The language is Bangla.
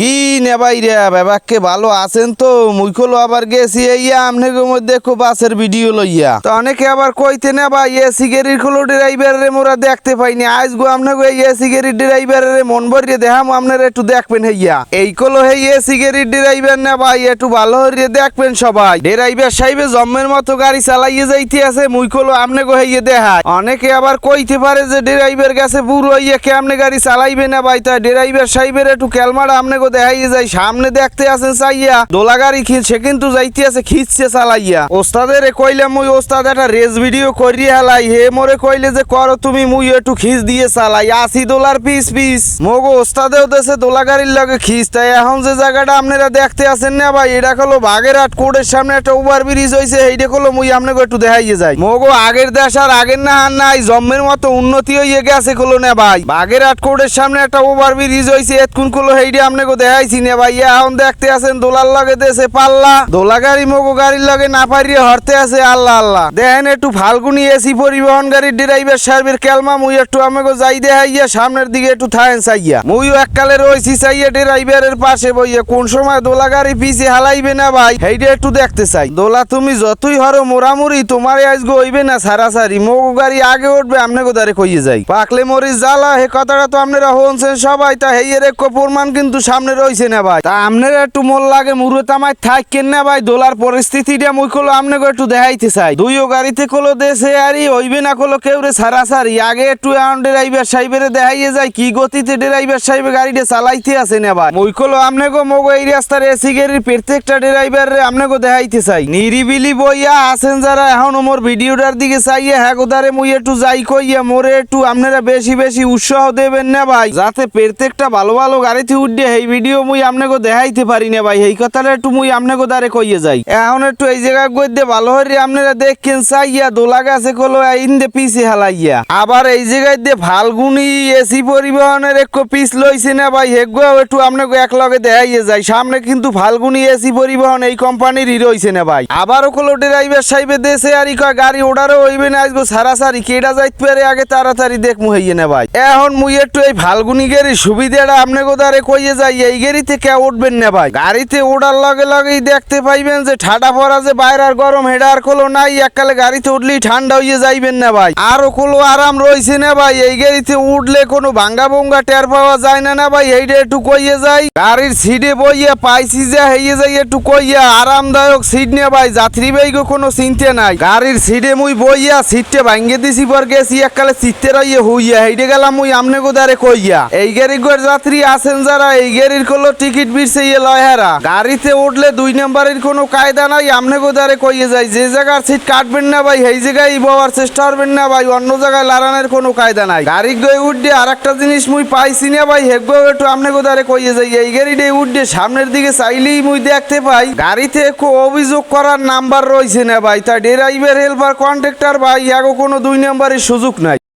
কি নে ভাই রে বাবাকে ভালো আছেন তো? মুই কলো আবার গেছি ইয়া আপনাকে মধ্যে খুব বাসের ভিডিও লইয়া। তো অনেকে আবার কইতে না ভাই এ সিগারেট খোলো ড্রাইভারের মোরা দেখতে পাইনি। আজ গো আপনাকে এই এ সিগারেট ড্রাইভারের মন ভরিয়ে দেখাম আপনারা একটু দেখবেন হইয়া। এই কলো হে এ সিগারেট ড্রাইভার না ভাই, একটু ভালো হরিয়ে দেখবেন সবাই। ড্রাইভার সাহেবে জম্মের মতো গাড়ি চালাইয়ে যাইতে আছে, মুই কলো আপনাকে হইয়ে দেখায় অনেকে আবার কইতে পারে যে ড্রাইভার গেছে, বুড়ো হইয়া কেমনে গাড়ি চালাইবে না ভাই তা ড্রাইভার সাহেবের একটু ক্যালমাটা আপনাকে দেখাইয়ে যায় সামনে দেখতে আছেন চাইয়া, দোলা গাড়ি সে কিন্তু যাইতে আছে খিচছে চালাইয়া। ওস্তাদের কইলাম মুই ওস্তাদ একটা রেস ভিডিও করিয়ে হেলাই, হে মোরে কইলে যে করো তুমি, মুই একটু খিচ দিয়ে চালাই, আশি ডলার পিস পিস। মগো ওস্তাদেও দেশে দোলা গাড়ির লগে খিচ তাই এখন যে জায়গাটা আপনারা দেখতে আছেন না ভাই, এটা হলো বাগেরহাট কোর্টের সামনে একটা ওভার ব্রিজ হয়েছে এইটা হলো মুই আপনাকে একটু দেখাইয়ে যাই। মগো, আগের দেশ আর আগের না, আর নাই জম্মের মতো উন্নতি হয়ে গেছে কলো না ভাই। বাগেরহাট কোর্টের সামনে একটা ওভার ব্রিজ হয়েছে এতক্ষণ কলো এইটা আপনাকে দেখাইছি না ভাই, এখন দেখতে আছেন দোলার লগে দেশে পাল্লা। দোলা গাড়ি, মগো গাড়ির লগে না পারিয়ে হরতে আছে আল্লাহ আল্লাহ। দেখেন একটু ফাল্গুনি এসি পরিবহন গাড়ির ড্রাইভার সাহেবের কেলমা, মুই একটু আমাকে যাই দেখাইয়া সামনের দিকে একটু থাকেন চাইয়া। মুইও এককালে রয়েছি চাইয়া ড্রাইভারের পাশে বইয়া, কোন সময় দোলা গাড়ি পিছে হালাইবে না ভাই, সেইটা একটু দেখতে চাই। দোলা তুমি যতই হরো মোরামুরি, তোমারে আজকে হইবে না সারাসারি, মগো গাড়ি আগে উঠবে আপনাকে দাঁড়ে কইয়ে যাই। পাকলে মরিচ জ্বালা, হে কথাটা তো আপনারা হনছেন সবাই, তা হেইয়ের এক প্রমাণ কিন্তু সামনে রয়েছে না ভাই? তা আপনার একটু মোল লাগে মুরো তামায় থাকেন না ভাই? দোলার পরিস্থিতিটা মুই কলো আপনাকে একটু দেখাইতে চাই। দুইও গাড়িতে কলো দেশে আরি, হইবে না কলো কেউ রে সারাসারি আগে একটু এখন ড্রাইভার সাহেবের দেখাইয়ে যায় কি গতিতে ড্রাইভার সাহেব গাড়িটা চালাইতে আছে না ভাই? মুই কলো আপনাকে মগো এই রাস্তার এসি গাড়ির প্রত্যেকটা ড্রাইভার আপনাকে দেখাইতে চাই। নিরিবিলি বইয়া আছেন যারা, এখন মোর ভিডিওটার দিকে চাইয়ে হ্যাঁ গোদারে মুই একটু যাই কইয়া, মোরে একটু আপনারা বেশি বেশি উৎসাহ দেবেন না ভাই? যাতে প্রত্যেকটা ভালো ভালো গাড়িতে উঠে এই ভিডিও মুই আপনাকে দেখাইতে পারি না ভাই, এই কথাটা একটু মুই আপনাকে দ্বারে কইয়ে যাই। এখন একটু এই জায়গা গইতে ভালো হরি আপনারা দেখেন, চাইয়া দোলা গাছে কলো ইন্দে পিছে হালাইয়া। আবার এই জায়গায় দিয়ে ফাল্গুনি এসি পরিবহনের এক পিস লইছে না ভাই হেগুয়াও একটু আপনাকে এক লগে দেখাইয়ে যাই। সামনে কিন্তু ফাল্গুনি এসি পরিবহন এই কোম্পানিরই রইছে না ভাই। আবারও কলো ড্রাইভার সাহেবের দেশে আর কয়, গাড়ি ওড়ারও হইবে না, আজগো সারাসারি, কেডা যাইতে পারে, আগে তাড়াতাড়ি দেখ মুহাইয়ে না ভাই। এখন মুই একটু এই ফাল্গুনি গাড়ির সুবিধাটা আপনাকে দ্বারে কইয়ে যাই এই গাড়িতে কে উঠবেন না ভাই? গাড়িতে ওঠার লগে লগেই দেখতে পাইবেন যে ঠাডা পড়া যে বাইরে আর গরম, হেডা আর কলো নাই, এককালে গাড়িতে উঠলেই ঠান্ডা হইয়ে যাইবেন না ভাই। আরও কলো আরাম রইছে না ভাই। এই গাড়িতে উঠলে কোনো ভাঙ্গা ভঙ্গা টের পাওয়া যায় না না ভাই, এইটা একটু কইয়ে যাই। গাড়ির সিটে বইয়া পাইছি যে হইয়ে যাই, একটু কইয়া। আরামদায়ক সিট নে ভাই, যাত্রী বাইগো কোনো চিন্তা নাই। গাড়ির সিটে মুই বইয়া সিটে ভাঙ্গে দিছি, পর গেছি, এককালে সিটে রইয়ে হইয়া। হেইটে গেলাম মুই আমনে গোদারে কইয়া। এই গাড়ি যাত্রী আছেন যারা, এই গাড়ির কলো টিকিট বিরছে ইয়ে লয় হারা গাড়িতে উঠলে দুই নাম্বারের কোনো কায়দা নাই, আমনে গোদারে কইয়ে যায়, যে জায়গার সিট কাটবেন না ভাই, সেই জায়গায় বওয়ার চেষ্টা করবেন না ভাই, অন্য জায়গায় লারানের কোনো কায়দা নাই। গাড়ি গয়ে উঠে আর একটা জিনিস মুই পাইছি না ভাই, হেগো একটু আমনে গোদারে কইয়ে যাই এই গাড়িটা উঠে সামনের দিকে চাইলেই মুই দেখতে পাই। গাড়িতে অভিযোগ করার নাম্বার রয়েছে না ভাই, তা ড্রাইভার, হেল্পার কন্ট্রাক্টর ভাই এগো কোনো দুই নাম্বারের সুযোগ নাই।